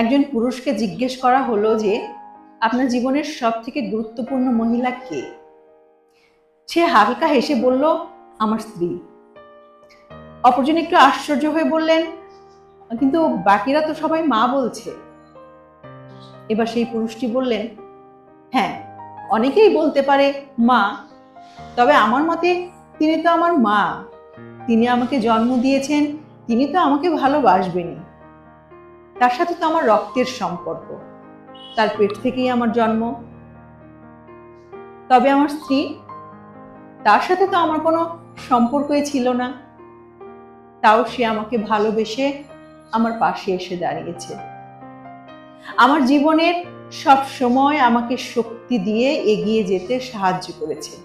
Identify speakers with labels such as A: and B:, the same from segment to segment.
A: একজন পুরুষকে জিজ্ঞেস করা হলো যে, আপনার জীবনের সব থেকে গুরুত্বপূর্ণ মহিলা কে? সে হালকা হেসে বলল, আমার স্ত্রী। অপরজন একটু আশ্চর্য হয়ে বললেন, কিন্তু বাকিরা তো সবাই মা বলছে। এবার সেই পুরুষটি বললেন হ্যাঁ অনেকেই বলতে পারে মা, তবে আমার মতে তিনি তো আমার মা। তিনি আমাকে জন্ম দিয়েছেন, তিনি তো আমাকে ভালোবাসবেনই। তার সাথে তো আমার রক্তের সম্পর্ক। তার পেট থেকেই আমার জন্ম। তবে আমার স্ত্রী, তার সাথে তো আমার কোনো সম্পর্কই ছিল না। তাও সে আমাকে ভালোবেসে আমার পাশে এসে দাঁড়িয়েছে। আমার জীবনের সব সময় আমাকে শক্তি দিয়ে এগিয়ে যেতে সাহায্য করেছে।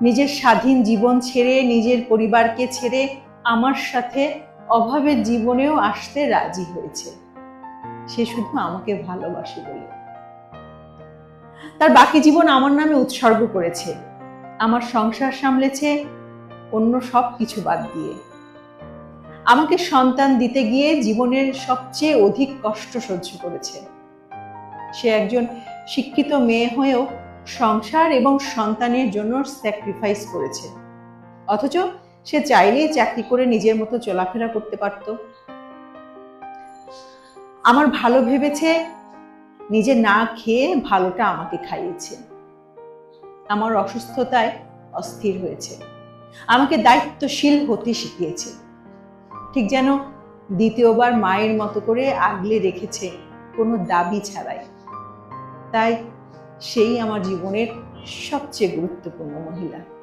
A: নিজের স্বাধীন জীবন ছেড়ে, নিজের পরিবারকে ছেড়ে আমার সাথে অভাবের জীবনেও আসতে রাজি হয়েছে। সে শুধু আমাকে ভালোবাসে বলে। তার বাকি জীবন আমার নামে উৎসর্গ করেছে। আমার সংসার সামলেছে অন্য সব কিছু বাদ দিয়ে। আমাকে সন্তান দিতে গিয়ে জীবনের সবচেয়ে অধিক কষ্ট সহ্য করেছে। সে একজন শিক্ষিত মেয়ে হয়েও সংসার এবং সন্তানের জন্য স্যাক্রিফাইস করেছে। অথচ সে চাইলেই চাকরি করে নিজের মতো চলাফেরা করতে পারত। আমার ভালো ভেবেছে, নিজে না খেয়ে ভালোটা আমাকে খাইয়েছে। আমার অসুস্থতায় অস্থির হয়েছে। আমাকে দায়িত্বশীল হতে শিখিয়েছে। ঠিক যেন দ্বিতীয়বার মায়ের মতো করে আগলে রেখেছে কোনো দাবি ছাড়াই। তাই সেই আমার জীবনের সবচেয়ে গুরুত্বপূর্ণ মহিলা।